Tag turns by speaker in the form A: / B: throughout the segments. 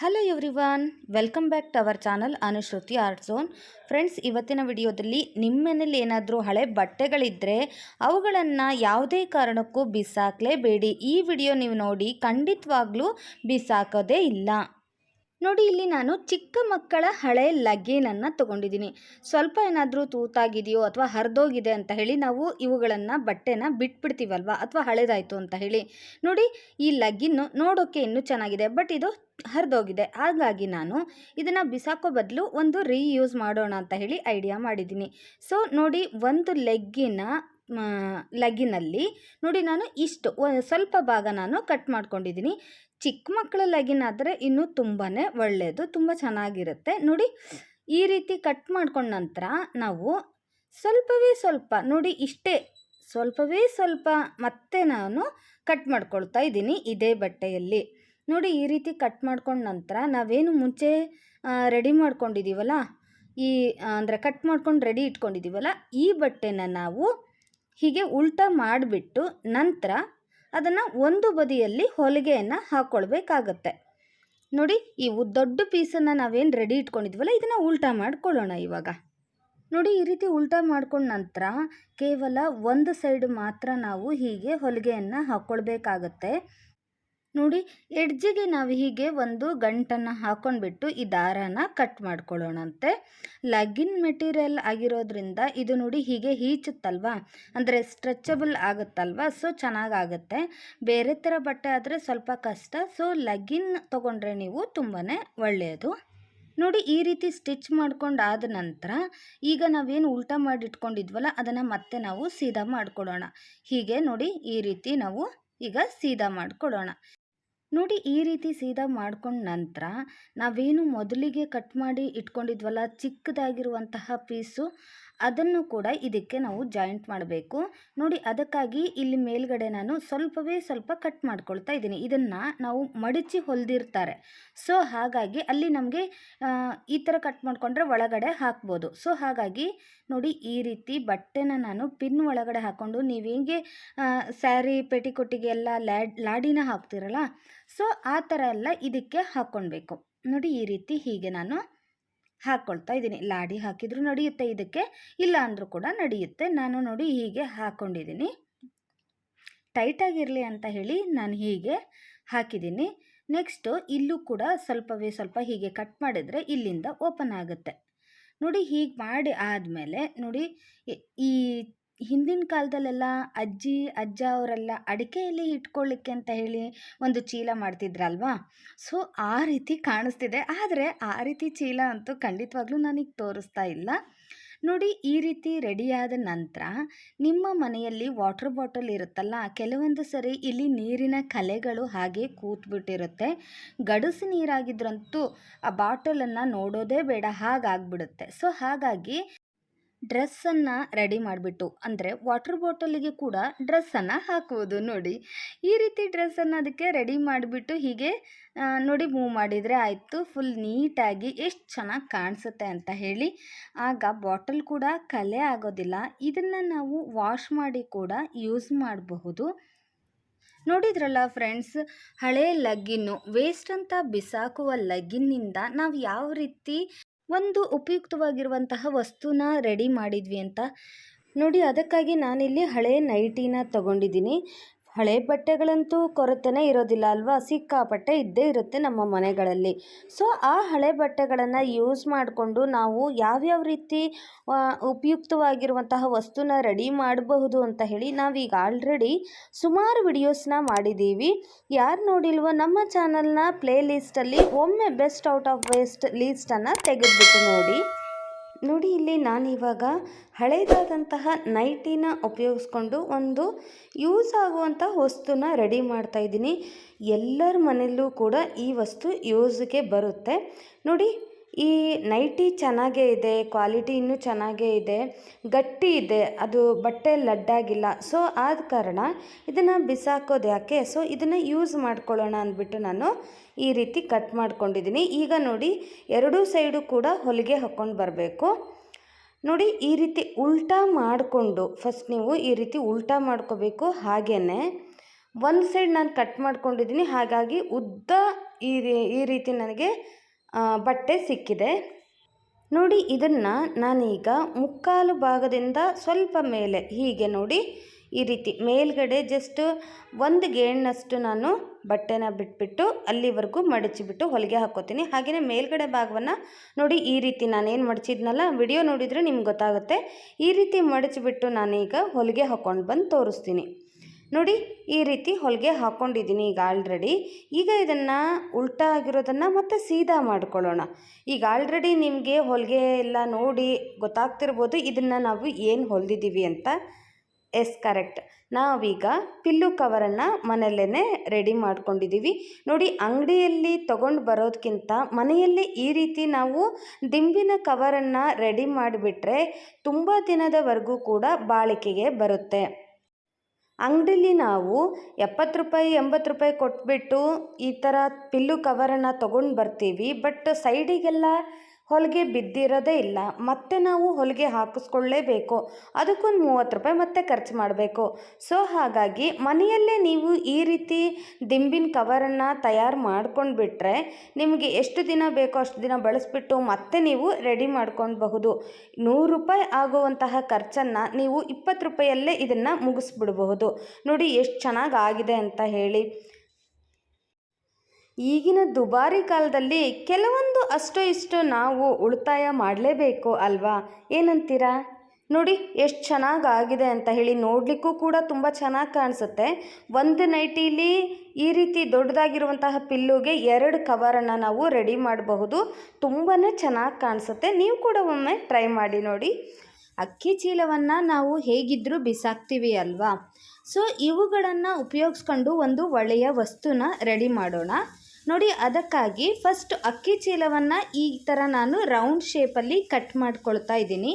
A: Hello everyone welcome back to our channel Anushruti art zone friends ಇವತ್ತಿನ ವಿಡಿಯೋದಲ್ಲಿ ನಿಮ್ಮ ಮನೇಲಿ ಏನಾದರೂ ಹಳೆ ಬಟ್ಟೆಗಳಿದ್ದರೆ ಅವುಗಳನ್ನು ಯಾವುದೇ ಕಾರಣಕ್ಕೂ ಬಿಸಾಕಲೇಬೇಡಿ. ಈ ವಿಡಿಯೋ ನೀವು ನೋಡಿ ಖಂಡಿತವಾಗ್ಲೂ ಬಿಸಾಕೋದೇ ಇಲ್ಲ. ನೋಡಿ, ಇಲ್ಲಿ ನಾನು ಚಿಕ್ಕ ಮಕ್ಕಳ ಹಳೆ ಲಗೇನನ್ನು ತೊಗೊಂಡಿದ್ದೀನಿ. ಸ್ವಲ್ಪ ಏನಾದರೂ ತೂತಾಗಿದೆಯೋ ಅಥವಾ ಹರಿದೋಗಿದೆ ಅಂತ ಹೇಳಿ ನಾವು ಇವುಗಳನ್ನು ಬಟ್ಟೆನ ಬಿಟ್ಬಿಡ್ತೀವಲ್ವ? ಅಥವಾ ಹಳೆದಾಯಿತು ಅಂತ ಹೇಳಿ. ನೋಡಿ, ಈ ಲಗ್ಗಿನ್ನು ನೋಡೋಕ್ಕೆ ಇನ್ನೂ ಚೆನ್ನಾಗಿದೆ, ಬಟ್ ಇದು ಹರಿದೋಗಿದೆ. ಹಾಗಾಗಿ ನಾನು ಇದನ್ನು ಬಿಸಾಕೋ ಬದಲು ಒಂದು ರೀಯೂಸ್ ಮಾಡೋಣ ಅಂತ ಹೇಳಿ ಐಡಿಯಾ ಮಾಡಿದ್ದೀನಿ. ಸೊ, ನೋಡಿ, ಒಂದು ಲೆಗ್ಗಿನ ಲಗ್ಗಿನಲ್ಲಿ ನೋಡಿ ನಾನು ಇಷ್ಟು ಸ್ವಲ್ಪ ಭಾಗ ನಾನು ಕಟ್ ಮಾಡ್ಕೊಂಡಿದ್ದೀನಿ. ಚಿಕ್ಕ ಮಕ್ಕಳ ಲಗಿನ್ ಆದರೆ ಇನ್ನೂ ತುಂಬಾ ಒಳ್ಳೆಯದು ತುಂಬ ಚೆನ್ನಾಗಿರುತ್ತೆ. ನೋಡಿ, ಈ ರೀತಿ ಕಟ್ ಮಾಡ್ಕೊಂಡ ನಂತರ ನಾವು ಸ್ವಲ್ಪವೇ ಸ್ವಲ್ಪ, ನೋಡಿ ಇಷ್ಟೇ, ಸ್ವಲ್ಪವೇ ಸ್ವಲ್ಪ ಮತ್ತೆ ನಾನು ಕಟ್ ಮಾಡ್ಕೊಳ್ತಾ ಇದ್ದೀನಿ ಇದೇ ಬಟ್ಟೆಯಲ್ಲಿ. ನೋಡಿ, ಈ ರೀತಿ ಕಟ್ ಮಾಡ್ಕೊಂಡ ನಂತರ ನಾವೇನು ಮುಂಚೆ ರೆಡಿ ಮಾಡ್ಕೊಂಡಿದ್ದೀವಲ್ಲ, ಈ, ಅಂದರೆ ಕಟ್ ಮಾಡ್ಕೊಂಡು ರೆಡಿ ಇಟ್ಕೊಂಡಿದ್ದೀವಲ್ಲ, ಈ ಬಟ್ಟೆನ ನಾವು ಹೀಗೆ ಉಲ್ಟಾ ಮಾಡಿಬಿಟ್ಟು ನಂತರ ಅದನ್ನು ಒಂದು ಬದಿಯಲ್ಲಿ ಹೊಲಿಗೆಯನ್ನು ಹಾಕ್ಕೊಳ್ಬೇಕಾಗತ್ತೆ ನೋಡಿ, ಈ ದೊಡ್ಡ ಪೀಸನ್ನು ನಾವೇನು ರೆಡಿ ಇಟ್ಕೊಂಡಿದ್ವಲ್ಲ, ಇದನ್ನು ಉಲ್ಟಾ ಮಾಡ್ಕೊಳ್ಳೋಣ ಇವಾಗ. ನೋಡಿ, ಈ ರೀತಿ ಉಲ್ಟಾ ಮಾಡ್ಕೊಂಡ ನಂತರ ಕೇವಲ ಒಂದು ಸೈಡ್ ಮಾತ್ರ ನಾವು ಹೀಗೆ ಹೊಲಿಗೆಯನ್ನು ಹಾಕ್ಕೊಳ್ಬೇಕಾಗತ್ತೆ ನೋಡಿ, ಎಡ್ಜಿಗೆ ನಾವು ಹೀಗೆ ಒಂದು ಗಂಟನ್ನು ಹಾಕೊಂಡ್ಬಿಟ್ಟು ಈ ದಾರಾನ ಕಟ್ ಮಾಡ್ಕೊಳ್ಳೋಣಂತೆ. ಲಗಿನ್ ಮೆಟೀರಿಯಲ್ ಆಗಿರೋದ್ರಿಂದ ಇದು ನೋಡಿ ಹೀಗೆ ಹೀಚುತ್ತಲ್ವಾ ಅಂದರೆ ಸ್ಟ್ರೆಚಬಲ್ ಆಗುತ್ತಲ್ವ? ಸೊ, ಚೆನ್ನಾಗಾಗುತ್ತೆ. ಬೇರೆ ಥರ ಬಟ್ಟೆ ಆದರೆ ಸ್ವಲ್ಪ ಕಷ್ಟ. ಸೊ ಲಗಿನ್ ತೊಗೊಂಡ್ರೆ ನೀವು ತುಂಬಾ ಒಳ್ಳೆಯದು. ನೋಡಿ, ಈ ರೀತಿ ಸ್ಟಿಚ್ ಮಾಡ್ಕೊಂಡು ಆದ ನಂತರ ಈಗ ನಾವೇನು ಉಲ್ಟಾ ಮಾಡಿ ಇಟ್ಕೊಂಡಿದ್ವಲ್ಲ ಅದನ್ನು ಮತ್ತೆ ನಾವು ಸೀದಾ ಮಾಡ್ಕೊಡೋಣ. ಹೀಗೆ ನೋಡಿ, ಈ ರೀತಿ ನಾವು ಈಗ ಸೀದಾ ಮಾಡ್ಕೊಡೋಣ. ನೋಡಿ ಈ ರೀತಿ ಸೀದಾ ಮಾಡ್ಕೊಂಡ ನಂತರ ನಾವೇನು ಮೊದಲಿಗೆ ಕಟ್ ಮಾಡಿ ಇಟ್ಕೊಂಡಿದ್ವಲ್ಲ ಚಿಕ್ಕದಾಗಿರುವಂತಹ ಪೀಸು ಅದನ್ನು ಕೂಡ ಇದಕ್ಕೆ ನಾವು ಜಾಯಿಂಟ್ ಮಾಡಬೇಕು. ನೋಡಿ, ಅದಕ್ಕಾಗಿ ಇಲ್ಲಿ ಮೇಲ್ಗಡೆ ನಾನು ಸ್ವಲ್ಪವೇ ಸ್ವಲ್ಪ ಕಟ್ ಮಾಡ್ಕೊಳ್ತಾ ಇದ್ದೀನಿ. ಇದನ್ನು ನಾವು ಮಡಚಿ ಹೊಲ್ದಿರ್ತಾರೆ. ಸೊ ಹಾಗಾಗಿ ಅಲ್ಲಿ ನಮಗೆ ಈ ಥರ ಕಟ್ ಮಾಡಿಕೊಂಡ್ರೆ ಒಳಗಡೆ ಹಾಕ್ಬೋದು. ಸೊ ಹಾಗಾಗಿ ನೋಡಿ, ಈ ರೀತಿ ಬಟ್ಟೆನ ನಾನು ಪಿನ್ ಒಳಗಡೆ ಹಾಕ್ಕೊಂಡು ನೀವು ಹೇಗೆ ಸ್ಯಾರಿ ಪೆಟಿಕೊಟ್ಟಿಗೆಲ್ಲ ಲ್ಯಾಡ್ ಲಾಡಿನ ಹಾಕ್ತಿರಲ್ಲ? ಸೊ ಆ ಥರ ಎಲ್ಲ ಇದಕ್ಕೆ ಹಾಕ್ಕೊಳ್ಬೇಕು. ನೋಡಿ, ಈ ರೀತಿ ಹೀಗೆ ನಾನು ಹಾಕ್ಕೊಳ್ತಾ ಇದ್ದೀನಿ. ಲಾಡಿ ಹಾಕಿದರೂ ನಡೆಯುತ್ತೆ ಇದಕ್ಕೆ, ಇಲ್ಲ ಅಂದರೂ ಕೂಡ ನಡೆಯುತ್ತೆ. ನಾನು ನೋಡಿ ಹೀಗೆ ಹಾಕ್ಕೊಂಡಿದ್ದೀನಿ ಟೈಟಾಗಿರಲಿ ಅಂತ ಹೇಳಿ ನಾನು ಹೀಗೆ ಹಾಕಿದ್ದೀನಿ. ನೆಕ್ಸ್ಟು ಇಲ್ಲೂ ಕೂಡ ಸ್ವಲ್ಪವೇ ಸ್ವಲ್ಪ ಹೀಗೆ ಕಟ್ ಮಾಡಿದರೆ ಇಲ್ಲಿಂದ ಓಪನ್ ಆಗುತ್ತೆ. ನೋಡಿ ಹೀಗೆ ಮಾಡಿ ಆದಮೇಲೆ ನೋಡಿ ಈ ಹಿಂದಿನ ಕಾಲದಲ್ಲೆಲ್ಲ ಅಜ್ಜಿ, ಅಜ್ಜ ಅವರೆಲ್ಲ ಅಡಿಕೆಯಲ್ಲಿ ಇಟ್ಕೊಳ್ಳಿಕ್ಕೆ ಅಂತ ಹೇಳಿ ಒಂದು ಚೀಲ ಮಾಡ್ತಿದ್ರಲ್ವಾ? ಸೊ, ಆ ರೀತಿ ಕಾಣಿಸ್ತಿದೆ. ಆದರೆ ಆ ರೀತಿ ಚೀಲ ಅಂತೂ ಖಂಡಿತವಾಗ್ಲೂ ನನಗೆ ತೋರಿಸ್ತಾ ಇಲ್ಲ. ನೋಡಿ, ಈ ರೀತಿ ರೆಡಿಯಾದ ನಂತರ ನಿಮ್ಮ ಮನೆಯಲ್ಲಿ ವಾಟರ್ ಬಾಟಲ್ ಇರುತ್ತಲ್ಲ, ಕೆಲವೊಂದು ಸರಿ ಇಲ್ಲಿ ನೀರಿನ ಕಲೆಗಳು ಹಾಗೆ ಕೂತ್ಬಿಟ್ಟಿರುತ್ತೆ. ಗಡುಸು ನೀರಾಗಿದ್ರಂತೂ ಆ ಬಾಟಲನ್ನು ನೋಡೋದೇ ಬೇಡ, ಹಾಗಾಗ್ಬಿಡುತ್ತೆ. ಸೊ ಹಾಗಾಗಿ ಡ್ರೆಸ್ಸನ್ನು ರೆಡಿ ಮಾಡಿಬಿಟ್ಟು, ಅಂದರೆ ವಾಟರ್ ಬಾಟಲಿಗೆ ಕೂಡ ಡ್ರೆಸ್ಸನ್ನು ಹಾಕುವುದು ನೋಡಿ. ಈ ರೀತಿ ಡ್ರೆಸ್ಸನ್ನು ಅದಕ್ಕೆ ರೆಡಿ ಮಾಡಿಬಿಟ್ಟು ಹೀಗೆ ನೋಡಿ ಮೂವ್ ಮಾಡಿದರೆ ಆಯಿತು. ಫುಲ್ ನೀಟಾಗಿ ಎಷ್ಟು ಚೆನ್ನಾಗಿ ಕಾಣಿಸುತ್ತೆ ಅಂತ ಹೇಳಿ. ಆಗ ಬಾಟಲ್ ಕೂಡ ಕಲೆ ಆಗೋದಿಲ್ಲ. ಇದನ್ನು ನಾವು ವಾಶ್ ಮಾಡಿ ಕೂಡ ಯೂಸ್ ಮಾಡಬಹುದು. ನೋಡಿದ್ರಲ್ಲ ಫ್ರೆಂಡ್ಸ್, ಹಳೆ ಲಗ್ಗಿನ್ನು, ವೇಸ್ಟ್ ಅಂತ ಬಿಸಾಕುವ ಲಗ್ಗಿನ್ನಿಂದ ನಾವು ಯಾವ ರೀತಿ ಒಂದು ಉಪಯುಕ್ತವಾಗಿರುವಂತಹ ವಸ್ತುನ ರೆಡಿ ಮಾಡಿದ್ವಿ ಅಂತ. ನೋಡಿ ಅದಕ್ಕಾಗಿ ನಾನಿಲ್ಲಿ ಹಳೆಯ ನೈಟಿನ ತಗೊಂಡಿದ್ದೀನಿ. ಹಳೆ ಬಟ್ಟೆಗಳಂತೂ ಕೊರತೆನೇ ಇರೋದಿಲ್ಲ ಅಲ್ವಾ? ಸಿಕ್ಕಾಪಟ್ಟೆ ಇದ್ದೇ ಇರುತ್ತೆ ನಮ್ಮ ಮನೆಗಳಲ್ಲಿ. ಸೊ ಆ ಹಳೆ ಬಟ್ಟೆಗಳನ್ನು ಯೂಸ್ ಮಾಡಿಕೊಂಡು ನಾವು ಯಾವ್ಯಾವ ರೀತಿ ಉಪಯುಕ್ತವಾಗಿರುವಂತಹ ವಸ್ತುನ ರೆಡಿ ಮಾಡಬಹುದು ಅಂತ ಹೇಳಿ ನಾವೀಗ ಆಲ್ರೆಡಿ ಸುಮಾರು ವಿಡಿಯೋಸ್ನ ಮಾಡಿದ್ದೀವಿ ಯಾರು ನೋಡಿಲ್ವೋ ನಮ್ಮ ಚಾನಲ್ನ ಪ್ಲೇ ಲಿಸ್ಟಲ್ಲಿ ಒಮ್ಮೆ ಬೆಸ್ಟ್ ಔಟ್ ಆಫ್ ವೇಸ್ಟ್ ಲೀಸ್ಟನ್ನು ತೆಗೆದುಬಿಟ್ಟು ನೋಡಿ. ನೋಡಿ ಇಲ್ಲಿ ನಾನು ಇವಾಗ ಹಳೇದಾದಂತಹ ನೈಟಿನ ಉಪಯೋಗಿಸ್ಕೊಂಡು ಒಂದು ಯೂಸ್ ಆಗುವಂಥ ವಸ್ತುನ ರೆಡಿ ಮಾಡ್ತಾ ಇದ್ದೀನಿ. ಎಲ್ಲರ ಮನೆಯಲ್ಲೂ ಕೂಡ ಈ ವಸ್ತು ಯೂಸ್ಗೆ ಬರುತ್ತೆ. ನೋಡಿ ಈ ನೈಟಿ ಚೆನ್ನಾಗೇ ಇದೆ, ಕ್ವಾಲಿಟಿ ಇನ್ನೂ ಚೆನ್ನಾಗೇ ಇದೆ, ಗಟ್ಟಿ ಇದೆ, ಅದು ಬಟ್ಟೆ ಲಡ್ಡಾಗಿಲ್ಲ. ಸೊ ಆದ ಕಾರಣ ಇದನ್ನು ಬಿಸಾಕೋದು ಯಾಕೆ? ಸೊ ಇದನ್ನು ಯೂಸ್ ಮಾಡ್ಕೊಳ್ಳೋಣ ಅಂದ್ಬಿಟ್ಟು ನಾನು ಈ ರೀತಿ ಕಟ್ ಮಾಡ್ಕೊಂಡಿದ್ದೀನಿ ಈಗ ನೋಡಿ, ಎರಡೂ ಸೈಡು ಕೂಡ ಹೊಲಿಗೆ ಹಾಕ್ಕೊಂಡು ಬರಬೇಕು. ನೋಡಿ, ಈ ರೀತಿ ಉಲ್ಟಾ ಮಾಡಿಕೊಂಡು ಫಸ್ಟ್ ನೀವು ಈ ರೀತಿ ಉಲ್ಟಾ ಮಾಡ್ಕೋಬೇಕು ಹಾಗೇ ಒಂದು ಸೈಡ್ ನಾನು ಕಟ್ ಮಾಡ್ಕೊಂಡಿದ್ದೀನಿ ಹಾಗಾಗಿ ಉದ್ದ ಈ ರೀ- ಈ ರೀತಿ ನನಗೆ ಬಟ್ಟೆ ಸಿಕ್ಕಿದೆ. ನೋಡಿ, ಇದನ್ನು ನಾನೀಗ ಮುಕ್ಕಾಲು ಭಾಗದಿಂದ ಸ್ವಲ್ಪ ಮೇಲೆ, ಹೀಗೆ ನೋಡಿ, ಈ ರೀತಿ ಮೇಲ್ಗಡೆ ಜಸ್ಟ್ ಒಂದು ಗೇಣಷ್ಟು ನಾನು ಬಟ್ಟೆನ ಬಿಟ್ಬಿಟ್ಟು ಅಲ್ಲಿವರೆಗೂ ಮಡಚಿಬಿಟ್ಟು ಹೊಲಿಗೆ ಹಾಕೋತೀನಿ ಹಾಗೆಯೇ ಮೇಲ್ಗಡೆ ಭಾಗವನ್ನು ನೋಡಿ, ಈ ರೀತಿ ನಾನೇನು ಮಡಚಿದ್ನಲ್ಲ, ವಿಡಿಯೋ ನೋಡಿದರೆ ನಿಮ್ಗೆ ಗೊತ್ತಾಗುತ್ತೆ. ಈ ರೀತಿ ಮಡಚಿಬಿಟ್ಟು ನಾನೀಗ ಹೊಲಿಗೆ ಹಾಕ್ಕೊಂಡು ಬಂದು ತೋರಿಸ್ತೀನಿ. ನೋಡಿ, ಈ ರೀತಿ ಹೊಲಿಗೆ ಹಾಕ್ಕೊಂಡಿದ್ದೀನಿ ಈಗ ಆಲ್ರೆಡಿ ಈಗ ಇದನ್ನು ಉಲ್ಟಾ ಆಗಿರೋದನ್ನು ಮತ್ತೆ ಸೀದಾ ಮಾಡ್ಕೊಳ್ಳೋಣ. ಈಗ ಆಲ್ರೆಡಿ ನಿಮಗೆ ಹೊಲಿಗೆ ಎಲ್ಲ ನೋಡಿ ಗೊತ್ತಾಗ್ತಿರ್ಬೋದು, ಇದನ್ನು ನಾವು ಏನು ಹೊಲಿದಿದ್ದೀವಿ ಅಂತ. ಎಸ್ ಕರೆಕ್ಟ್ ನಾವೀಗ ಪಿಲ್ಲು ಕವರನ್ನು ಮನೆಯಲ್ಲೇ ರೆಡಿ ಮಾಡ್ಕೊಂಡಿದ್ದೀವಿ ನೋಡಿ, ಅಂಗಡಿಯಲ್ಲಿ ತೊಗೊಂಡು ಬರೋದಕ್ಕಿಂತ ಮನೆಯಲ್ಲಿ ಈ ರೀತಿ ನಾವು ದಿಂಬಿನ ಕವರನ್ನು ರೆಡಿ ಮಾಡಿಬಿಟ್ರೆ ತುಂಬ ದಿನದವರೆಗೂ ಕೂಡ ಬಾಳಿಕೆಗೆ ಬರುತ್ತೆ. ಅಂಗಡಿಲಿ ನಾವು ಎಪ್ಪತ್ತು ರೂಪಾಯಿ, ಎಂಬತ್ತು ರೂಪಾಯಿ ಕೊಟ್ಬಿಟ್ಟು ಈ ಥರ ಪಿಲ್ಲು ಕವರನ್ನು ತೊಗೊಂಡು ಬರ್ತೀವಿ. ಬಟ್ ಸೈಡಿಗೆಲ್ಲ ಹೊಲಿಗೆ ಬಿದ್ದಿರೋದೇ ಇಲ್ಲ. ಮತ್ತೆ ನಾವು ಹೊಲಿಗೆ ಹಾಕಿಸ್ಕೊಳ್ಳೇಬೇಕು. ಅದಕ್ಕೊಂದು ಮೂವತ್ತು ರೂಪಾಯಿ ಮತ್ತೆ ಖರ್ಚು ಮಾಡಬೇಕು. ಸೊ ಹಾಗಾಗಿ ಮನೆಯಲ್ಲೇ ನೀವು ಈ ರೀತಿ ದಿಂಬಿನ ಕವರನ್ನು ತಯಾರು ಮಾಡ್ಕೊಂಡು ಬಿಟ್ಟರೆ ನಿಮಗೆ ಎಷ್ಟು ದಿನ ಬೇಕೋ ಅಷ್ಟು ದಿನ ಬಳಸಿಬಿಟ್ಟು ಮತ್ತೆ ನೀವು ರೆಡಿ ಮಾಡ್ಕೊಳ್ಬಹುದು. ನೂರು ರೂಪಾಯಿ ಆಗುವಂತಹ ಖರ್ಚನ್ನು ನೀವು ಇಪ್ಪತ್ತು ರೂಪಾಯಲ್ಲೇ ಇದನ್ನು ಮುಗಿಸ್ಬಿಡಬಹುದು. ನೋಡಿ, ಎಷ್ಟು ಚೆನ್ನಾಗಿ ಆಗಿದೆ ಅಂತ ಹೇಳಿ. ಈಗಿನ ದುಬಾರಿ ಕಾಲದಲ್ಲಿ ಕೆಲವೊಂದು ಅಷ್ಟು ಇಷ್ಟು ನಾವು ಉಳಿತಾಯ ಮಾಡಲೇಬೇಕು ಅಲ್ವಾ? ಏನಂತೀರಾ? ನೋಡಿ, ಎಷ್ಟು ಚೆನ್ನಾಗಿ ಆಗಿದೆ ಅಂತ ಹೇಳಿ ನೋಡಲಿಕ್ಕೂ ಕೂಡ ತುಂಬ ಚೆನ್ನಾಗಿ ಕಾಣಿಸುತ್ತೆ. ಒಂದು ನೈಟಿಲಿ ಈ ರೀತಿ ದೊಡ್ಡದಾಗಿರುವಂತಹ ಪಿಲ್ಲುಗೆ ಎರಡು ಕವರನ್ನು ನಾವು ರೆಡಿ ಮಾಡಬಹುದು. ತುಂಬಾ ಚೆನ್ನಾಗಿ ಕಾಣಿಸುತ್ತೆ. ನೀವು ಕೂಡ ಒಮ್ಮೆ ಟ್ರೈ ಮಾಡಿ ನೋಡಿ. ಅಕ್ಕಿ ಚೀಲವನ್ನು ನಾವು ಹೇಗಿದ್ದರೂ ಬಿಸಾಕ್ತೀವಿ ಅಲ್ವಾ? ಸೊ, ಇವುಗಳನ್ನು ಉಪಯೋಗಿಸ್ಕೊಂಡು ಒಂದು ಒಳ್ಳೆಯ ವಸ್ತುನ ರೆಡಿ ಮಾಡೋಣ. ನೋಡಿ, ಅದಕ್ಕಾಗಿ ಫಸ್ಟ್ ಅಕ್ಕಿ ಚೀಲವನ್ನು ಈ ಥರ ನಾನು ರೌಂಡ್ ಶೇಪಲ್ಲಿ ಕಟ್ ಮಾಡ್ಕೊಳ್ತಾ ಇದ್ದೀನಿ.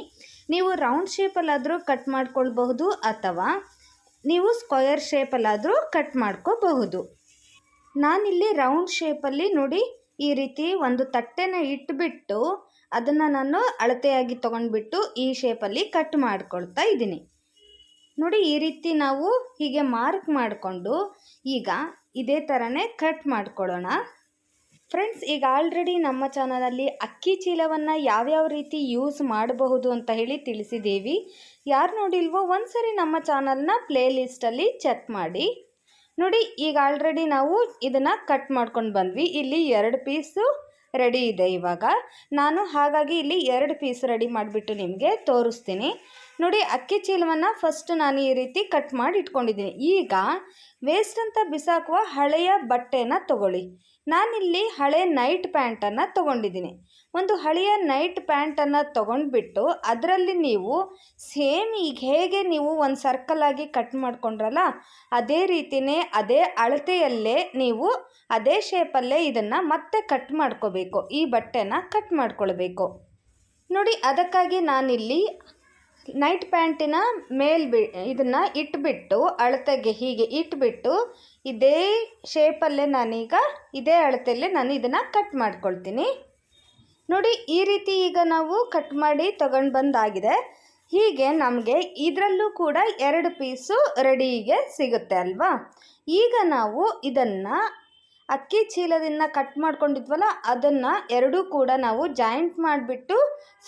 A: ನೀವು ರೌಂಡ್ ಶೇಪಲ್ಲಾದರೂ ಕಟ್ ಮಾಡ್ಕೊಳ್ಬಹುದು ಅಥವಾ ನೀವು ಸ್ಕ್ವಯರ್ ಶೇಪಲ್ಲಾದರೂ ಕಟ್ ಮಾಡ್ಕೋಬಹುದು. ನಾನಿಲ್ಲಿ ರೌಂಡ್ ಶೇಪಲ್ಲಿ ನೋಡಿ, ಈ ರೀತಿ ಒಂದು ತಟ್ಟೆನ ಇಟ್ಬಿಟ್ಟು ಅದನ್ನು ನಾನು ಅಳತೆಯಾಗಿ ತೊಗೊಂಡ್ಬಿಟ್ಟು ಈ ಶೇಪಲ್ಲಿ ಕಟ್ ಮಾಡ್ಕೊಳ್ತಾ ಇದ್ದೀನಿ. ನೋಡಿ, ಈ ರೀತಿ ನಾವು ಹೀಗೆ ಮಾರ್ಕ್ ಮಾಡಿಕೊಂಡು ಈಗ ಇದೇ ಥರನೇ ಕಟ್ ಮಾಡ್ಕೊಳ್ಳೋಣ. ಫ್ರೆಂಡ್ಸ್ ಈಗ ಆಲ್ರೆಡಿ ನಮ್ಮ ಚಾನಲಲ್ಲಿ ಅಕ್ಕಿ ಚೀಲವನ್ನು ಯಾವ್ಯಾವ ರೀತಿ ಯೂಸ್ ಮಾಡಬಹುದು ಅಂತ ಹೇಳಿ ತಿಳಿಸಿದ್ದೀವಿ. ಯಾರು ನೋಡಿಲ್ವೋ ಒಂದ್ಸರಿ ನಮ್ಮ ಚಾನಲ್ನ ಪ್ಲೇ ಲಿಸ್ಟಲ್ಲಿ ಚೆಕ್ ಮಾಡಿ. ನೋಡಿ, ಈಗ ಆಲ್ರೆಡಿ ನಾವು ಇದನ್ನು ಕಟ್ ಮಾಡ್ಕೊಂಡು ಬಂದ್ವಿ. ಇಲ್ಲಿ ಎರಡು ಪೀಸು ರೆಡಿ ಇದೆ ಇವಾಗ. ನಾನು ಹಾಗಾಗಿ ಇಲ್ಲಿ ಎರಡು ಪೀಸ್ ರೆಡಿ ಮಾಡಿಬಿಟ್ಟು ನಿಮಗೆ ತೋರಿಸ್ತೀನಿ. ನೋಡಿ ಅಕ್ಕಿ ಚೀಲವನ್ನು ಫಸ್ಟ್ ನಾನು ಈ ರೀತಿ ಕಟ್ ಮಾಡಿ ಇಟ್ಕೊಂಡಿದ್ದೀನಿ. ಈಗ ವೇಸ್ಟ್ ಅಂತ ಬಿಸಾಕುವ ಹಳೆಯ ಬಟ್ಟೆನ ತಗೊಳ್ಳಿ. ನಾನಿಲ್ಲಿ ಹಳೆ ನೈಟ್ ಪ್ಯಾಂಟನ್ನು ತಗೊಂಡಿದ್ದೀನಿ. ಒಂದು ಹಳೆಯ ನೈಟ್ ಪ್ಯಾಂಟನ್ನು ತೊಗೊಂಡ್ಬಿಟ್ಟು ಅದರಲ್ಲಿ ನೀವು ಸೇಮ್ ಈಗ ಹೇಗೆ ನೀವು ಒಂದು ಸರ್ಕಲ್ ಆಗಿ ಕಟ್ ಮಾಡ್ಕೊಂಡ್ರಲ್ಲ, ಅದೇ ರೀತಿಯೇ ಅದೇ ಅಳತೆಯಲ್ಲೇ ನೀವು ಅದೇ ಶೇಪಲ್ಲೇ ಇದನ್ನು ಮತ್ತೆ ಕಟ್ ಮಾಡ್ಕೋಬೇಕು. ಈ ಬಟ್ಟೆನ ಕಟ್ ಮಾಡ್ಕೊಳ್ಬೇಕು. ನೋಡಿ ಅದಕ್ಕಾಗಿ ನಾನಿಲ್ಲಿ ನೈಟ್ ಪ್ಯಾಂಟಿನ ಮೇಲ್ ಬಿ, ಇದನ್ನು ಇಟ್ಬಿಟ್ಟು, ಅಳತೆಗೆ ಹೀಗೆ ಇಟ್ಬಿಟ್ಟು, ಇದೇ ಶೇಪಲ್ಲೇ ನಾನೀಗ, ಇದೇ ಅಳತೆಯಲ್ಲೇ ನಾನು ಇದನ್ನು ಕಟ್ ಮಾಡ್ಕೊಳ್ತೀನಿ. ನೋಡಿ, ಈ ರೀತಿ ಈಗ ನಾವು ಕಟ್ ಮಾಡಿ ತಗೊಂಡು ಬಂದಾಗಿದೆ. ಹೀಗೆ ನಮಗೆ ಇದರಲ್ಲೂ ಕೂಡ ಎರಡು ಪೀಸು ರೆಡಿಗೆ ಸಿಗುತ್ತೆ ಅಲ್ವಾ? ಈಗ ನಾವು ಇದನ್ನು ಅಕ್ಕಿ ಚೀಲದಿಂದ ಕಟ್ ಮಾಡ್ಕೊಂಡಿದ್ವಲ್ಲ, ಅದನ್ನು ಎರಡೂ ಕೂಡ ನಾವು ಜಾಯಿಂಟ್ ಮಾಡಿಬಿಟ್ಟು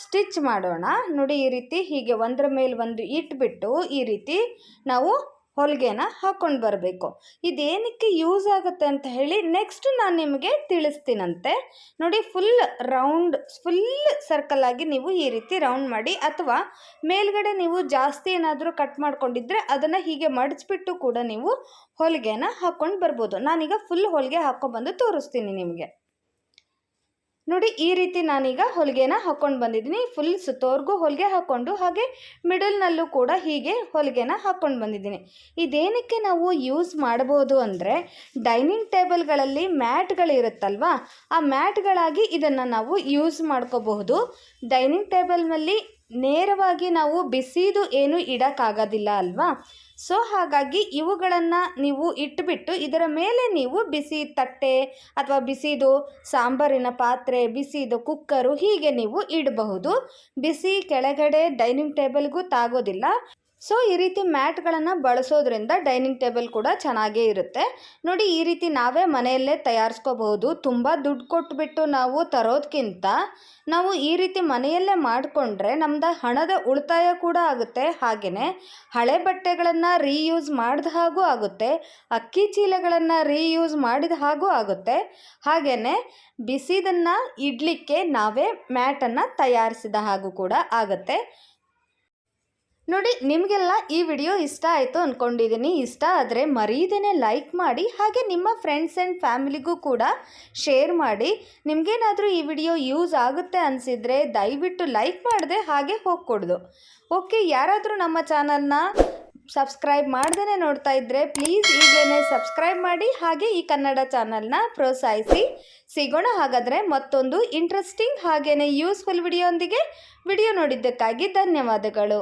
A: ಸ್ಟಿಚ್ ಮಾಡೋಣ. ನೋಡಿ ಈ ರೀತಿ ಹೀಗೆ ಒಂದರ ಮೇಲೆ ಒಂದು ಇಟ್ಬಿಟ್ಟು ಈ ರೀತಿ ನಾವು ಹೊಲಿಗೆನ ಹಾಕ್ಕೊಂಡು ಬರಬೇಕು. ಇದೇನಕ್ಕೆ ಯೂಸ್ ಆಗುತ್ತೆ ಅಂತ ಹೇಳಿ ನೆಕ್ಸ್ಟ್ ನಾನು ನಿಮಗೆ ತಿಳಿಸ್ತೀನಂತೆ. ನೋಡಿ ಫುಲ್ ರೌಂಡ್ ಫುಲ್ ಸರ್ಕಲ್ ಆಗಿ ನೀವು ಈ ರೀತಿ ರೌಂಡ್ ಮಾಡಿ ಅಥವಾ ಮೇಲ್ಗಡೆ ನೀವು ಜಾಸ್ತಿ ಏನಾದರೂ ಕಟ್ ಮಾಡ್ಕೊಂಡಿದ್ರೆ ಅದನ್ನು ಹೀಗೆ ಮಡಚಿಬಿಟ್ಟು ಕೂಡ ನೀವು ಹೊಲಿಗೆನ ಹಾಕ್ಕೊಂಡು ಬರ್ಬೋದು. ನಾನೀಗ ಫುಲ್ ಹೊಲಿಗೆ ಹಾಕ್ಕೊಂಡ್ಬಂದು ತೋರಿಸ್ತೀನಿ ನಿಮಗೆ. ನೋಡಿ ಈ ರೀತಿ ನಾನೀಗ ಹೊಲಿಗೆನ ಹಾಕ್ಕೊಂಡು ಬಂದಿದ್ದೀನಿ. ಫುಲ್ ಸುತ್ತೋರ್ಗೂ ಹೊಲಿಗೆ ಹಾಕ್ಕೊಂಡು ಹಾಗೆ ಮಿಡಲ್ನಲ್ಲೂ ಕೂಡ ಹೀಗೆ ಹೊಲಿಗೆನ ಹಾಕ್ಕೊಂಡು ಬಂದಿದ್ದೀನಿ. ಇದೇನಕ್ಕೆ ನಾವು ಯೂಸ್ ಮಾಡ್ಬೋದು ಅಂದರೆ ಡೈನಿಂಗ್ ಟೇಬಲ್ಗಳಲ್ಲಿ ಮ್ಯಾಟ್ಗಳಿರುತ್ತಲ್ವ ಆ ಮ್ಯಾಟ್ಗಳಾಗಿ ಇದನ್ನು ನಾವು ಯೂಸ್ ಮಾಡ್ಕೋಬಹುದು. ಡೈನಿಂಗ್ ಟೇಬಲ್ನಲ್ಲಿ ನೇರವಾಗಿ ನಾವು ಬಿಸಿದು ಏನು ಇಡೋಕ್ಕಾಗೋದಿಲ್ಲ ಅಲ್ವಾ? ಸೊ ಹಾಗಾಗಿ ಇವುಗಳನ್ನು ನೀವು ಇಟ್ಟುಬಿಟ್ಟು ಇದರ ಮೇಲೆ ನೀವು ಬಿಸಿ ತಟ್ಟೆ ಅಥವಾ ಬಿಸಿದು ಸಾಂಬಾರಿನ ಪಾತ್ರೆ, ಬಿಸಿದು ಕುಕ್ಕರು ಹೀಗೆ ನೀವು ಇಡಬಹುದು. ಬಿಸಿ ಕೆಳಗಡೆ ಡೈನಿಂಗ್ ಟೇಬಲ್ಗೂ ತಾಗೋದಿಲ್ಲ. ಸೊ ಈ ರೀತಿ ಮ್ಯಾಟ್ಗಳನ್ನು ಬಳಸೋದ್ರಿಂದ ಡೈನಿಂಗ್ ಟೇಬಲ್ ಕೂಡ ಚೆನ್ನಾಗೇ ಇರುತ್ತೆ. ನೋಡಿ, ಈ ರೀತಿ ನಾವೇ ಮನೆಯಲ್ಲೇ ತಯಾರಿಸ್ಕೋಬಹುದು. ತುಂಬ ದುಡ್ಡು ಕೊಟ್ಬಿಟ್ಟು ನಾವು ತರೋದಕ್ಕಿಂತ ನಾವು ಈ ರೀತಿ ಮನೆಯಲ್ಲೇ ಮಾಡಿಕೊಂಡ್ರೆ ನಮ್ದು ಹಣದ ಉಳಿತಾಯ ಕೂಡ ಆಗುತ್ತೆ. ಹಾಗೆಯೇ ಹಳೆ ಬಟ್ಟೆಗಳನ್ನು ರೀಯೂಸ್ ಮಾಡಿದ ಹಾಗೂ ಆಗುತ್ತೆ. ಅಕ್ಕಿ ಚೀಲಗಳನ್ನು ರೀಯೂಸ್ ಮಾಡಿದ ಹಾಗೂ ಆಗುತ್ತೆ. ಹಾಗೆಯೇ ಬಿಸಿದನ್ನು ಇಡಲಿಕ್ಕೆ ನಾವೇ ಮ್ಯಾಟನ್ನು ತಯಾರಿಸಿದ ಹಾಗೂ ಕೂಡ ಆಗುತ್ತೆ. ನೋಡಿ, ನಿಮಗೆಲ್ಲ ಈ ವಿಡಿಯೋ ಇಷ್ಟ ಆಯಿತು ಅಂದ್ಕೊಂಡಿದ್ದೀನಿ ಇಷ್ಟ ಆದರೆ ಮರೀದೇನೆ ಲೈಕ್ ಮಾಡಿ, ಹಾಗೆ ನಿಮ್ಮ ಫ್ರೆಂಡ್ಸ್ ಆ್ಯಂಡ್ ಫ್ಯಾಮಿಲಿಗೂ ಕೂಡ ಶೇರ್ ಮಾಡಿ. ನಿಮಗೇನಾದರೂ ಈ ವಿಡಿಯೋ ಯೂಸ್ ಆಗುತ್ತೆ ಅನಿಸಿದರೆ ದಯವಿಟ್ಟು ಲೈಕ್ ಮಾಡದೆ ಹಾಗೆ ಹೋಗ್ಕೊಡ್ದು. ಓಕೆ ಯಾರಾದರೂ ನಮ್ಮ ಚಾನಲ್ನ ಸಬ್ಸ್ಕ್ರೈಬ್ ಮಾಡ್ದೇ ನೋಡ್ತಾ ಇದ್ದರೆ ಪ್ಲೀಸ್ ಈಗಲೇ ಸಬ್ಸ್ಕ್ರೈಬ್ ಮಾಡಿ, ಹಾಗೆ ಈ ಕನ್ನಡ ಚಾನಲ್ನ ಪ್ರೋತ್ಸಾಹಿಸಿ. ಸಿಗೋಣ ಹಾಗಾದರೆ ಮತ್ತೊಂದು ಇಂಟ್ರೆಸ್ಟಿಂಗ್ ಹಾಗೆಯೇ ಯೂಸ್ಫುಲ್ ವಿಡಿಯೋಂದಿಗೆ ವಿಡಿಯೋ ನೋಡಿದ್ದಕ್ಕಾಗಿ ಧನ್ಯವಾದಗಳು.